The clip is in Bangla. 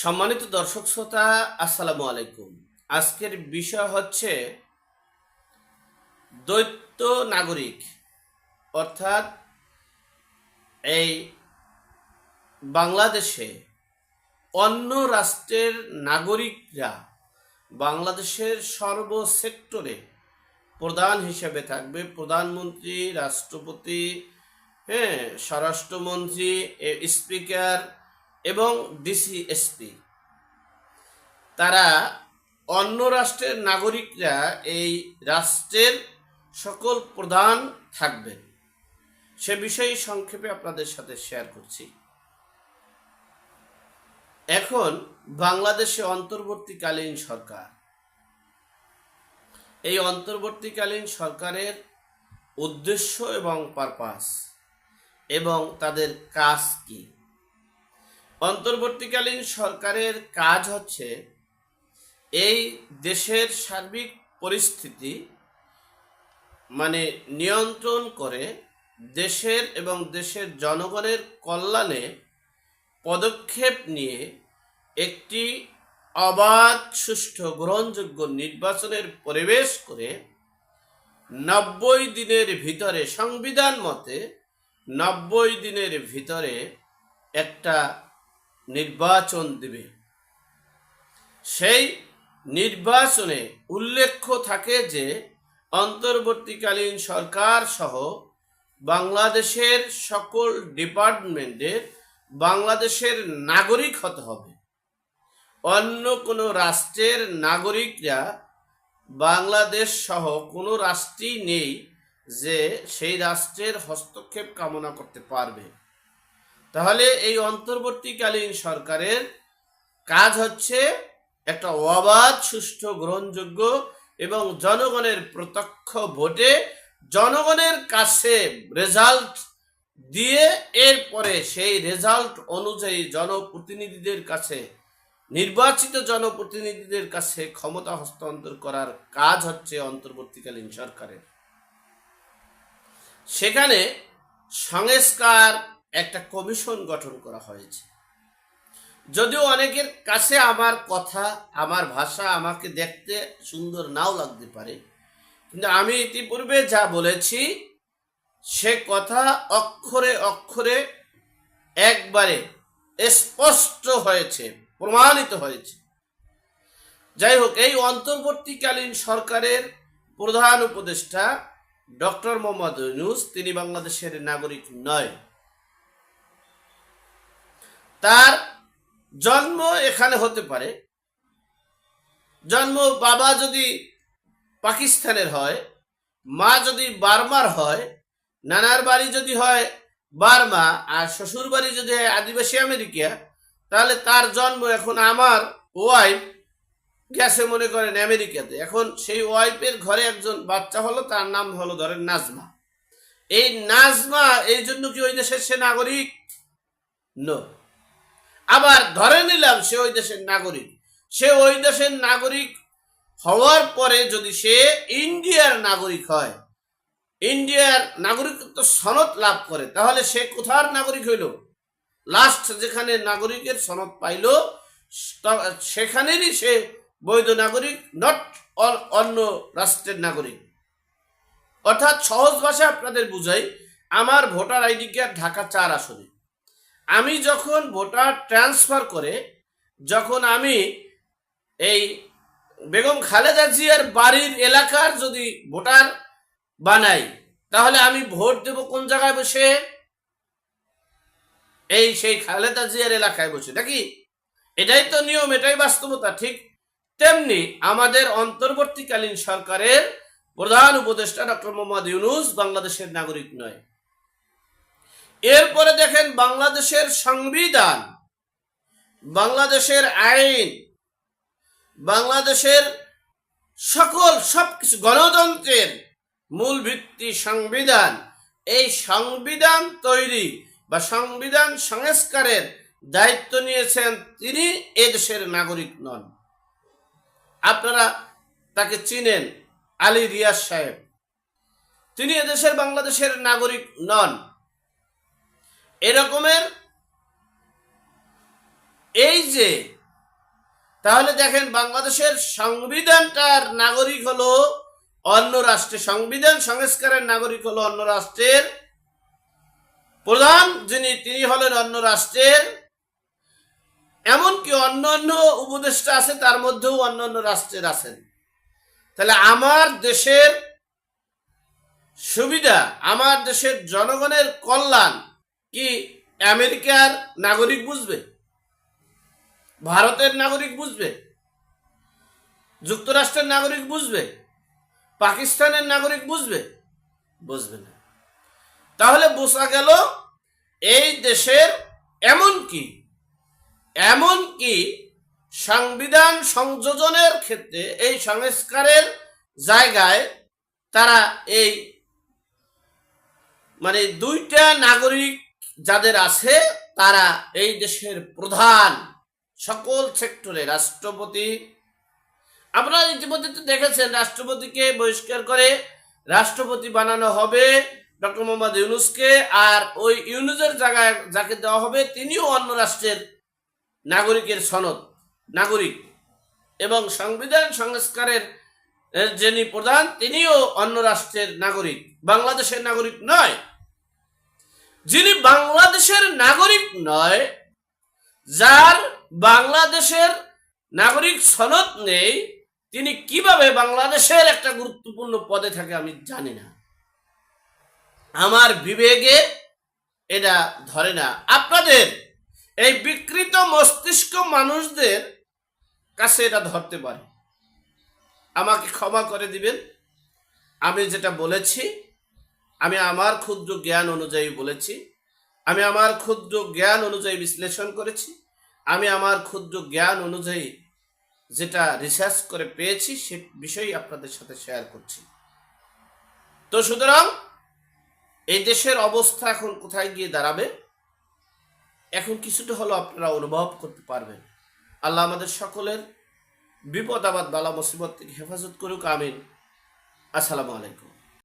সম্মানিত দর্শক শ্রোতা, আসসালামু আলাইকুম। আজকের বিষয় হচ্ছে দৈত্য নাগরিক, অর্থাৎ এই বাংলাদেশে অন্য রাষ্ট্রের নাগরিকরা বাংলাদেশের সর্ব সেক্টরে প্রধান হিসেবে থাকবে। প্রধানমন্ত্রী, রাষ্ট্রপতি হ্যাঁ স্বরাষ্ট্রমন্ত্রী স্পিকার এবং ডিসি এসপি তারা অন্য রাষ্ট্রের নাগরিকরা এই রাষ্ট্রের সকল প্রধান থাকবেন। সে বিষয়ে সংক্ষেপে আপনাদের সাথে শেয়ার করছি। এখন বাংলাদেশে অন্তর্বর্তীকালীন সরকার। এই অন্তর্বর্তীকালীন সরকারের উদ্দেশ্য এবং পারপাস এবং তাদের কাজ কি? অন্তর্বর্তীকালীন সরকারের কাজ হচ্ছে এই দেশের সার্বিক পরিস্থিতি মানে নিয়ন্ত্রণ করে দেশের এবং দেশের জনগণের কল্যাণে পদক্ষেপ নিয়ে একটি অবাধ, সুষ্ঠু, গ্রহণযোগ্য নির্বাচনের পরিবেশ করে নব্বই দিনের ভিতরে, সংবিধান মতে নব্বই দিনের ভিতরে একটা নির্বাচন দেবে। সেই নির্বাচনে উল্লেখ্য থাকে যে, অন্তর্বর্তীকালীন সরকার সহ বাংলাদেশের সকল ডিপার্টমেন্টের বাংলাদেশের নাগরিক হতে হবে। অন্য কোনো রাষ্ট্রের নাগরিকরা বাংলাদেশ সহ কোনো রাষ্ট্রই নেই যে সেই রাষ্ট্রের হস্তক্ষেপ কামনা করতে পারবে। তাহলে এই অন্তর্বর্তীকালীন সরকারের কাজ হচ্ছে একটা অবাধ, সুষ্ঠু, গ্রহণযোগ্য এবং জনগণের প্রত্যক্ষ ভোটে জনগণের কাছে রেজাল্ট দিয়ে এরপরে সেই রেজাল্ট অনুযায়ী জনপ্রতিনিধিদের কাছে, নির্বাচিত জনপ্রতিনিধিদের কাছে ক্ষমতা হস্তান্তর করার কাজ হচ্ছে অন্তর্বর্তীকালীন সরকারের। সেখানে সংস্কার একটা কমিশন গঠন করা হয়েছে। যদিও অনেকের কাছে আমার কথা, আমার ভাষা আমাকে দেখতে সুন্দর নাও লাগতে পারে, কিন্তু আমি ইতিপূর্বে যা বলেছি, সে কথা অক্ষরে অক্ষরে একবারে স্পষ্ট হয়েছে, প্রমাণিত হয়েছে। যাই হোক, এই অন্তর্বর্তীকালীন সরকারের প্রধান উপদেষ্টা ডক্টর মোহাম্মদ ইউনুস, তিনি বাংলাদেশের নাগরিক নয়। তার জন্ম এখানে হতে পারে। জন্ম বাবা যদি পাকিস্তানের হয়, মা যদি বার্মার হয়, নানার বাড়ি যদি হয় বার্মা, আর শ্বশুর বাড়ি যদি হয় আদিবাসী আমেরিকা, তাহলে তার জন্ম এখন আমার ওয়াইফ গেছে মনে করেন আমেরিকাতে। এখন সেই ওয়াইফের ঘরে একজন বাচ্চা হলো, তার নাম হলো ধরেন নাজমা। এই নাজমা, এই জন্য কি ওই দেশের সে নাগরিক? আবার ধরে নিলাম সে ওই দেশের নাগরিক। সে ওই দেশের নাগরিক হওয়ার পরে যদি সে ইন্ডিয়ার নাগরিক হয়, ইন্ডিয়ার নাগরিকত্ব সনদ লাভ করে, তাহলে সে কোথার নাগরিক হইল? লাস্ট যেখানে নাগরিকের সনদ পাইল সেখানেরই সে বৈধ নাগরিক নট অন্য রাষ্ট্রের নাগরিক। অর্থাৎ সহজ ভাষায় আপনাদের বুঝাই, আমার ভোটার আইডি কার্ড ঢাকা চার আসনে? আমি যখন ভোটার ট্রান্সফার করে, যখন আমি এই বেগম খালেদা জিয়ার বাড়ির এলাকার যদি ভোটার বানাই, তাহলে আমি ভোট দেব কোন জায়গায় বসে? এই সেই খালেদা জিয়ার এলাকায় বসে। নাকি এটাই তো নিয়ম, এটাই বাস্তবতা। ঠিক তেমনি আমাদের অন্তর্বর্তীকালীন সরকারের প্রধান উপদেষ্টা ডক্টর মোহাম্মদ ইউনুস বাংলাদেশের নাগরিক নয়। এরপরে দেখেন বাংলাদেশের সংবিধান, বাংলাদেশের আইন, বাংলাদেশের সকল সবকিছু, গণতন্ত্রের মূল ভিত্তি সংবিধান। এই সংবিধান তৈরি বা সংবিধান সংস্কারের দায়িত্ব নিয়েছেন তিনি এদেশের নাগরিক নন। আপনারা তাকে চিনেন আলী রিয়াজ সাহেব। তিনি এদেশের বাংলাদেশের নাগরিক নন। এরকমের? এই যে, তাহলে দেখেন বাংলাদেশের সংবিধানটার নাগরিক হলো অন্য রাষ্ট্রের, সংবিধান সংস্কারের নাগরিক হলো অন্য রাষ্ট্রের প্রধান যিনি, তিনি হলেন অন্য রাষ্ট্রের। এমনকি অন্য অন্য উপদেষ্টা আছে, তার মধ্যেও অন্য অন্য রাষ্ট্রের আছেন। তাহলে আমার দেশের সুবিধা, আমার দেশের জনগণের কল্যাণ কি আমেরিকার নাগরিক বুঝবে? ভারতের নাগরিক বুঝবে? যুক্তরাষ্ট্রের নাগরিক বুঝবে? পাকিস্তানের নাগরিক বুঝবে? বুঝবে না। তাহলে বোঝা গেল এই দেশের এমন কি? এমন কি সংবিধান সংযোজনের ক্ষেত্রে এই সংস্কারের জায়গায় তারা এই মানে দুইটা নাগরিক যাদের আছে, তারা এই দেশের প্রধান সকল সেক্টরে রাষ্ট্রপতি। আপনারা ইতিমধ্যে তো দেখেছেন, রাষ্ট্রপতিকে বহিষ্কার করে রাষ্ট্রপতি বানানো হবে ডক্টর মোহাম্মদ ইউনুসকে, আর ওই ইউনুসের জায়গায় যাকে দেওয়া হবে, তিনিও অন্য রাষ্ট্রের নাগরিকের সনদ, নাগরিক। এবং সংবিধান সংস্কারের যিনি প্রধান, তিনিও অন্য রাষ্ট্রের নাগরিক, বাংলাদেশের নাগরিক নয়। যিনি বাংলাদেশের নাগরিক নয়, যার বাংলাদেশের নাগরিক সনদ নেই, তিনি কীভাবে বাংলাদেশের একটা গুরুত্বপূর্ণ পদে থাকে আমি জানি না। আমার বিবেকে এটা ধরে না। আপনাদের এই বিকৃত মস্তিষ্ক মানুষদের কাছে এটা ধরতে পারে। আমাকে ক্ষমা করে দিবেন। আমি যেটা বলেছি আমি আমার ক্ষুদ্র জ্ঞান অনুযায়ী বলেছি, আমি আমার ক্ষুদ্র জ্ঞান অনুযায়ী বিশ্লেষণ করেছি, আমি আমার ক্ষুদ্র জ্ঞান অনুযায়ী যেটা রিসার্চ করে পেয়েছি সে বিষয়ই আপনাদের সাথে শেয়ার করছি। তো সুতরাং এই দেশের অবস্থা এখন কোথায় গিয়ে দাঁড়াবে? এখন কিছুটা হলো আপনারা অনুভব করতে পারবেন। আল্লাহ আমাদের সকলের বিপদ আবাদ বালা, মুসিবত থেকে হেফাজত করুক, আমিন। আসসালামু আলাইকুম।